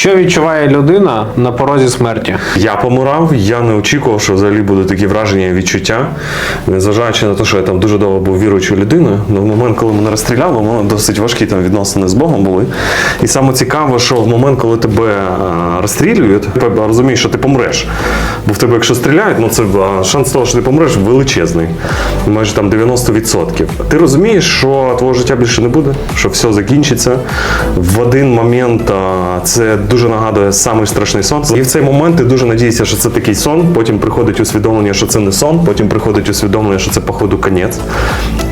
Що відчуває людина на порозі смерті? Я помирав, я не очікував, що взагалі будуть такі враження і відчуття. Незважаючи на те, що я там дуже довго був віруючою людиною, але в момент, коли мене розстріляли, у мене досить важкі там відносини з Богом були. І саме цікаво, що в момент, коли тебе розстрілюють, ти розумієш, що ти помреш. Бо в тебе, якщо стріляють, ну це шанс того, що ти помреш, величезний. Майже там 90%. Ти розумієш, що твого життя більше не буде, що все закінчиться. В один момент а, це дуже нагадує самий страшний сон. І в цей момент ти дуже надієшся, що це такий сон. Потім приходить усвідомлення, що це не сон. Потім приходить усвідомлення, що це походу конець.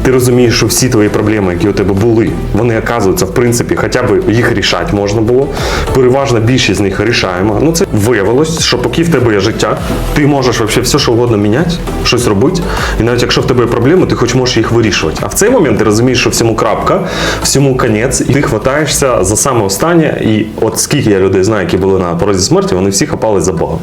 Ти розумієш, що всі твої проблеми, які у тебе були, вони оказуються, в принципі, хоча б їх рішати можна було. Переважна більшість з них рішаємо. Ну це виявилось, що поки в тебе є життя, ти можеш вообще все, що угодно міняти, щось робити. І навіть якщо в тебе є проблеми, ти хоч можеш їх вирішувати. А в цей момент ти розумієш, що всьому крапка, всьому конець, і ти хватаєшся за саме останнє. І от скільки я людей знаю, які були на порозі смерті, вони всі хапались за Бога.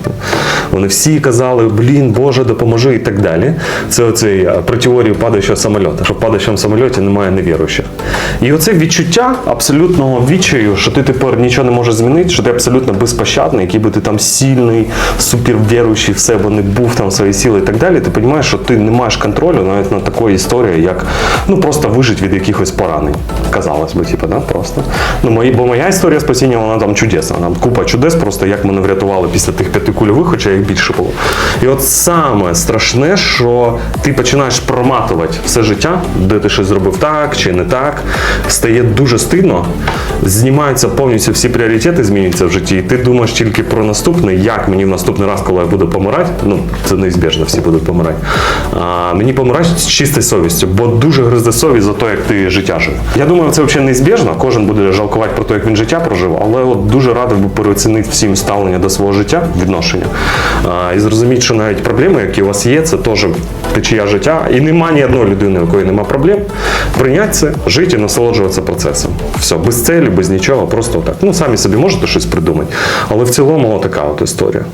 Вони всі казали, блін, Боже, допоможи і так далі. Це оцей е, про теорію падаючого самольота. Падаючому самольоті немає невіруючих. І оце відчуття абсолютного відчаю, що ти тепер нічого не можеш змінити, що ти абсолютно безпощадний, який би ти там сильний, супервіруючий в себе не був там свої сили і так далі. Ти розумієш, що ти не маєш контролю навіть на такої історії, як ну просто вижити від якихось поранень. Казалось би, типу, да, просто. Ну, мої, бо моя історія спасіння, вона там чудесна. Там купа чудес, просто як мене врятували після тих п'яти кульових, хоча їх більше було. І от саме страшне, що ти починаєш проматувати все життя, де ти щось зробив так чи не так, стає дуже стидно, знімаються повністю всі пріоритети, змінюються в житті, і ти думаєш тільки про наступне, як мені в наступний раз, коли я буду помирати, ну це неізбіжно, всі будуть помирати. А, мені помирати з чистою совістю, бо дуже гризде совість за те, як ти життя жив. Я думаю, це взагалі неізбіжно. Кожен буде жалкувати про те, як він життя прожив, але от дуже радив би переоцінити всім ставлення до свого життя, відношення. А, і зрозуміти, що навіть проблеми, які у вас є, це теж течія життя. І нема ні одної людини, у якої нема проблем. Прийняти це, жити і насолоджуватися процесом. Все, без цілі, без нічого, просто так. Ну, самі собі можете щось придумати. Але в цілому така от історія.